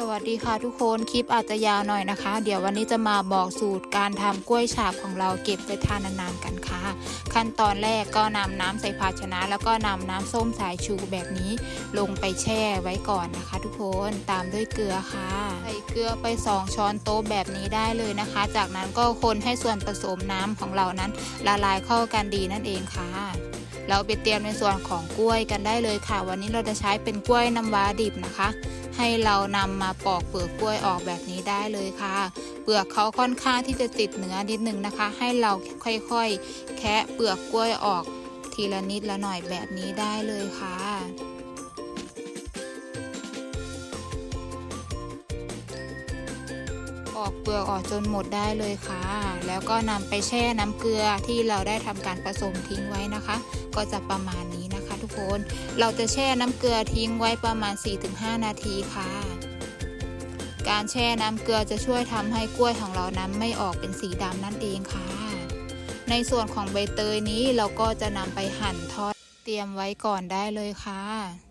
สวัสดีค่ะทุกคนคลิปอาจจะยาวหน่อยนะคะ เดี๋ยววันนี้จะมาบอกสูตรการทำกล้วยฉาบของเราเก็บไว้ทานนานๆกันค่ะ ขั้นตอนแรกก็นำน้ำใส่ภาชนะ แล้วก็นำน้ำส้มสายชูแบบนี้ ลงไปแช่ไว้ก่อนนะคะ ทุกคนตามด้วยเกลือค่ะใส่เกลือไป 2 ช้อนโต๊ะแบบนี้ได้เลยนะคะ จากนั้นก็คนให้ส่วนผสมน้ำของเรานั้นละลายเข้ากันดีนั่นเองค่ะ เราไปเตรียมในส่วนของกล้วยกันได้เลยค่ะ วันนี้เราจะใช้เป็นกล้วยน้ำว้าดิบนะคะ ให้เรานำมาปอกเปลือกกล้วยออกแบบนี้ได้เลยค่ะ เปลือกเขาค่อนข้างที่จะติดเนื้อนิดนึงนะคะ ให้เราค่อยๆ แคะเปลือกกล้วยออกทีละนิดละหน่อยแบบนี้ได้เลยค่ะ ปอกเปลือกออกจนหมดได้เลยค่ะ แล้วก็นำไปแช่น้ำเกลือที่เราได้ทำการผสมทิ้งไว้นะคะ ก็จะประมาณนี้นะคะ ทุกคน เราจะแช่น้ำเกลือทิ้งไว้ประมาณ 4-5 นาทีค่ะ การแช่น้ำเกลือจะช่วยทำให้กล้วยของเรานั้นไม่ออกเป็นสีดำนั่นเองค่ะ ในส่วนของใบเตยนี้เราก็จะนำไปหั่นทอดเตรียมไว้ก่อนได้เลยค่ะ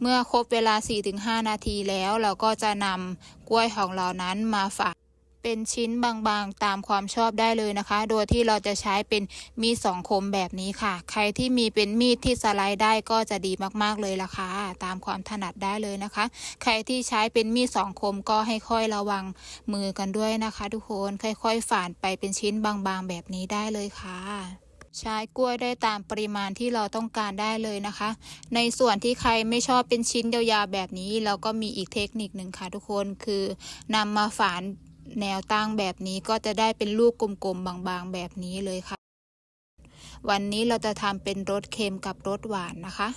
เมื่อครบเวลา 4-5 นาทีแล้วเราก็จะนำกล้วยของเรานั้นมาฝากเป็นชิ้นบางๆตามความชอบได้เลยนะคะ โดยที่เราจะใช้เป็นมีดสองคมแบบนี้ค่ะ ใครที่มีเป็นมีดที่สไลด์ได้ก็จะดีมากๆเลยล่ะค่ะตามความถนัดได้เลยนะคะ ใครที่ใช้เป็นมีดสองคมก็ให้ค่อยระวังมือกันด้วยนะคะ ทุกคนค่อยๆ ฝานไปเป็นชิ้นบางๆแบบนี้ได้เลยค่ะ ใช้กล้วยได้ตามปริมาณที่เราต้องการได้เลยนะคะ ในส่วนที่ใครไม่ชอบเป็นชิ้นยาวๆแบบนี้ เราก็มีอีกเทคนิคหนึ่งค่ะทุกคนคือนำมาฝานแนวตั้งแบบนี้ก็จะได้เป็นลูกกลมๆบางๆแบบนี้เลยค่ะ วันนี้เราจะทำเป็นรสเค็มกับรสหวานนะคะ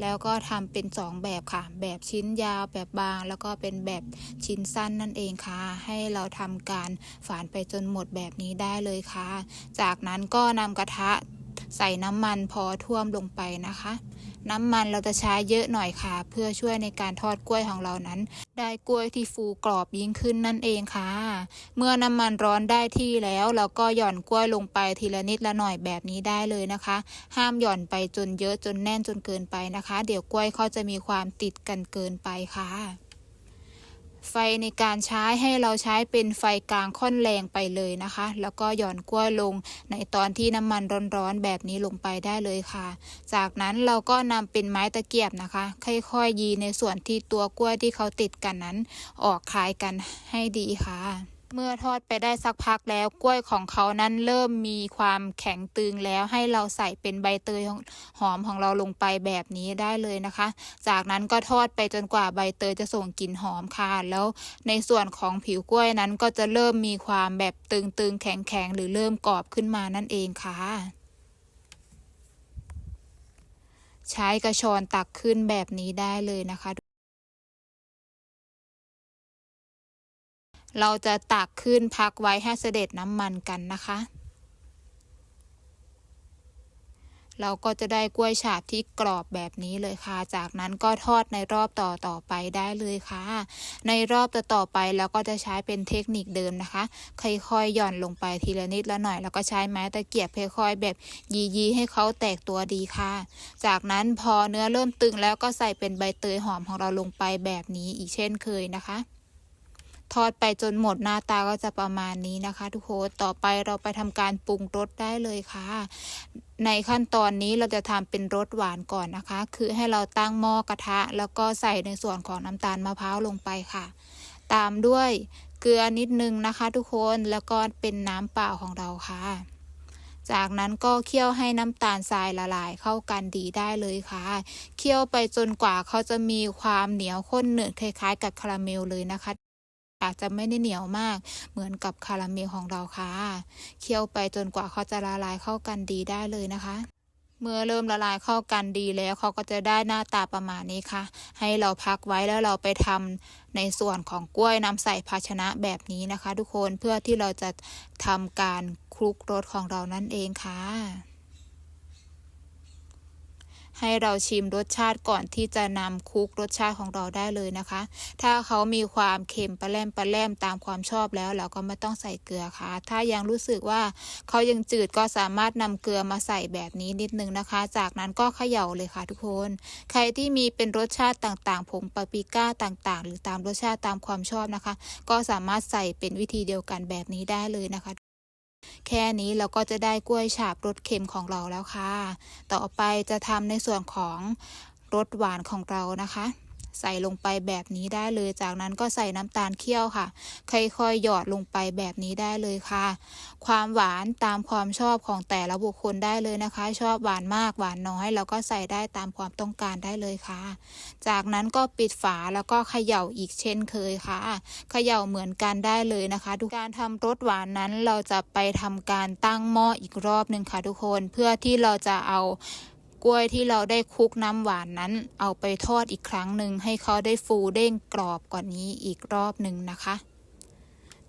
แล้วก็ทำเป็นสองแบบค่ะ แบบชิ้นยาวแบบบาง แล้วก็เป็นแบบชิ้นสั้นนั่นเองค่ะ ให้เราทำการฝานไปจนหมดแบบนี้ได้เลยค่ะ จากนั้นก็นำกระทะ ใส่น้ำมันพอท่วมลงไปนะคะ น้ำมันเราจะใช้เยอะหน่อยค่ะ เพื่อช่วยในการทอดกล้วยของเรานั้น ได้กล้วยที่ฟูกรอบยิ่งขึ้นนั่นเองค่ะ เมื่อน้ำมันร้อนได้ที่แล้วเราก็หย่อนกล้วยลงไปทีละนิดละหน่อยแบบนี้ได้เลยนะคะ ห้ามหย่อนไปจนเยอะจนแน่นจนเกินไปนะคะ เดี๋ยวกล้วยเขาจะมีความติดกันเกินไปค่ะ ไฟในการใช้ให้เราใช้เป็นไฟกลางค่อนแรงไปเลยนะคะ แล้วก็หย่อนกล้วยลงในตอนที่น้ำมันร้อนๆแบบนี้ลงไปได้เลยค่ะ จากนั้นเราก็นำเป็นไม้ตะเกียบนะคะ ค่อยๆยีในส่วนที่ตัวกล้วยที่เขาติดกันนั้น ออกคลายกันให้ดีค่ะ เมื่อทอดไปได้สักพักแล้วกล้วยของเขานั้นเริ่มมีความแข็งตึงแล้วให้เราใส่เป็นใบเตยหอมของเราลงไปแบบนี้ได้เลยนะคะ จากนั้นก็ทอดไปจนกว่าใบเตยจะส่งกลิ่นหอมค่ะแล้วในส่วนของผิวกล้วยนั้นก็จะเริ่มมีความแบบตึงๆแข็งๆหรือเริ่มกรอบขึ้นมานั่นเองค่ะใช้กระชอนตักขึ้นแบบนี้ได้เลยนะคะ เราจะตักขึ้นพักไว้ให้เสด็จน้ำมันกันนะคะ เราก็จะได้กล้วยฉาบที่กรอบแบบนี้เลยค่ะ จากนั้นก็ทอดในรอบต่อต่อไปได้เลยค่ะ ในรอบต่อต่อไปเราก็จะใช้เป็นเทคนิคเดิมนะคะ ค่อยๆหย่อนลงไปทีละนิดละหน่อย แล้วก็ใช้ไม้ตะเกียบค่อยๆแบบยีๆให้เขาแตกตัวดีค่ะ จากนั้นพอเนื้อเริ่มตึงแล้วก็ใส่เป็นใบเตยหอมของเราลงไปแบบนี้อีกเช่นเคยนะคะ ทอดไปจนหมดหน้าตาก็จะประมาณนี้นะคะ ทุกคนต่อไปเราไปทำการปรุงรสได้เลยค่ะ ในขั้นตอนนี้เราจะทำเป็นรสหวานก่อนนะคะ คือให้เราตั้งหม้อกระทะ แล้วก็ใส่ในส่วนของน้ำตาลมะพร้าวลงไปค่ะ ตามด้วยเกลือนิดนึงนะคะ ทุกคนแล้วก็เป็นน้ำเปล่าของเราค่ะ จากนั้นก็เคี่ยวให้น้ำตาลทรายละลายเข้ากันดีได้เลยค่ะ เคี่ยวไปจนกว่าเขาจะมีความเหนียวข้นหนืดคล้ายๆ กับคาราเมลเลยนะคะ อาจจะไม่ได้เหนียวมาก เหมือนกับคาราเมลของเราค่ะ เคี่ยวไปจนกว่าเขาจะละลายเข้ากันดีได้เลยนะคะเมื่อเริ่มละลายเข้ากันดีแล้วเขาก็จะได้หน้าตาประมาณนี้ค่ะ ให้เราพักไว้แล้วเราไปทำในส่วนของกล้วยนำใส่ภาชนะแบบนี้นะคะ ทุกคนเพื่อที่เราจะทำการคลุกรสของเรานั่นเองค่ะ ให้เราชิมรสชาติก่อนที่จะนำคุกรสชาติของเราได้เลยนะคะ ถ้าเขามีความเค็มปลาแรมปลาแรมตามความชอบแล้วเราก็ไม่ต้องใส่เกลือค่ะ ถ้ายังรู้สึกว่าเขายังจืดก็สามารถนำเกลือมาใส่แบบนี้นิดนึงนะคะ จากนั้นก็เขย่าเลยค่ะทุกคน ใครที่มีเป็นรสชาติต่างๆผงปาปริก้าต่างๆ หรือตามรสชาติตามความชอบนะคะ ก็สามารถใส่เป็นวิธีเดียวกันแบบนี้ได้เลยนะคะ แค่นี้เราก็จะได้กล้วยฉาบรสเค็มของเราแล้วค่ะ ต่อไปจะทำในส่วนของรสหวานของเรานะคะ ใส่ลงไปแบบนี้ได้เลย จากนั้นก็ใส่น้ำตาลเคี่ยวค่ะ ค่อยๆหยอดลงไปแบบนี้ได้เลยค่ะ ความหวานตามความชอบของแต่ละบุคคลได้เลยนะคะ ชอบหวานมากหวานน้อยเราก็ใส่ได้ตามความต้องการได้เลยค่ะ จากนั้นก็ปิดฝาแล้วก็เขย่าอีกเช่นเคยค่ะ เขย่าเหมือนกันได้เลยนะคะทุกการทำรสหวานนั้นเราจะไปทำการตั้งหม้ออีกรอบหนึ่งค่ะทุกคนเพื่อที่เราจะเอา กล้วยที่เราได้คลุกน้ำหวานนั้น เอาไปทอดอีกครั้งหนึ่งให้เขาได้ฟูเด้งกรอบกว่านี้อีกรอบหนึ่งนะคะ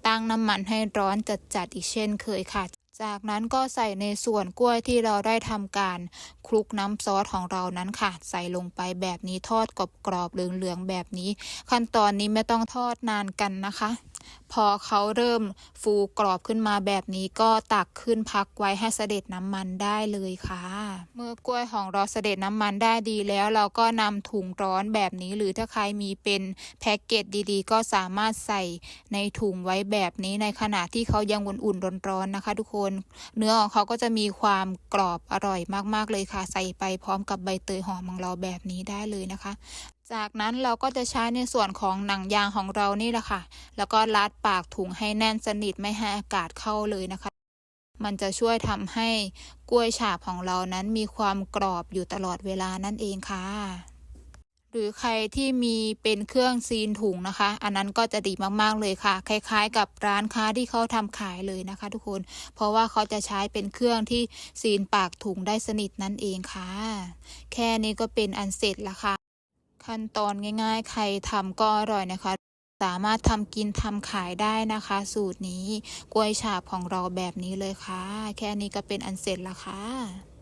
ตั้งน้ำมันให้ร้อนจัดๆอีกเช่นเคยค่ะ จากนั้นก็ใส่ในส่วนกล้วยที่เราได้ทำการคลุกน้ำซอสของเรานั้นค่ะ ใส่ลงไปแบบนี้ทอดกรอบๆเหลืองๆแบบนี้ ขั้นตอนนี้ไม่ต้องทอดนานกันนะคะ พอเขาเริ่มฟูกรอบขึ้นมาแบบนี้ก็ตักขึ้นพักไว้ให้เสด็จน้ำมันได้เลยค่ะ เมื่อกล้วยของเราเสด็จน้ำมันได้ดีแล้วเราก็นำถุงร้อนแบบนี้ หรือถ้าใครมีเป็นแพ็กเกจดีๆ ก็สามารถใส่ในถุงไว้แบบนี้ในขณะที่เขายังอุ่นๆร้อนๆนะคะ ทุกคน เนื้อของเขาก็จะมีความกรอบอร่อยมากๆเลยค่ะ ใส่ไปพร้อมกับใบเตยหอมของเราแบบนี้ได้เลยนะคะ จากนั้นเราก็จะใช้ในส่วนของหนังยางของเรานี่แหละค่ะ แล้วก็รัดปากถุงให้แน่นสนิทไม่ให้อากาศเข้าเลยนะคะ มันจะช่วยทำให้กล้วยฉาบของเรานั้นมีความกรอบอยู่ตลอดเวลานั่นเองค่ะ หรือใครที่มีเป็นเครื่องซีนถุงนะคะ อันนั้นก็จะดีมากๆเลยค่ะ คล้ายๆ กับร้านค้าที่เขาทำขายเลยนะคะ ทุกคน เพราะว่าเขาจะใช้เป็นเครื่องที่ซีนปากถุงได้สนิทนั่นเองค่ะ แค่นี้ก็เป็นอันเสร็จล้วค่ะ ขั้นตอนง่าย ๆ ใครทำก็อร่อยนะคะ สามารถทำกินทำขายได้นะคะ สูตรนี้กล้วยฉาบของเราแบบนี้เลยค่ะ แค่นี้ก็เป็นอันเสร็จละค่ะ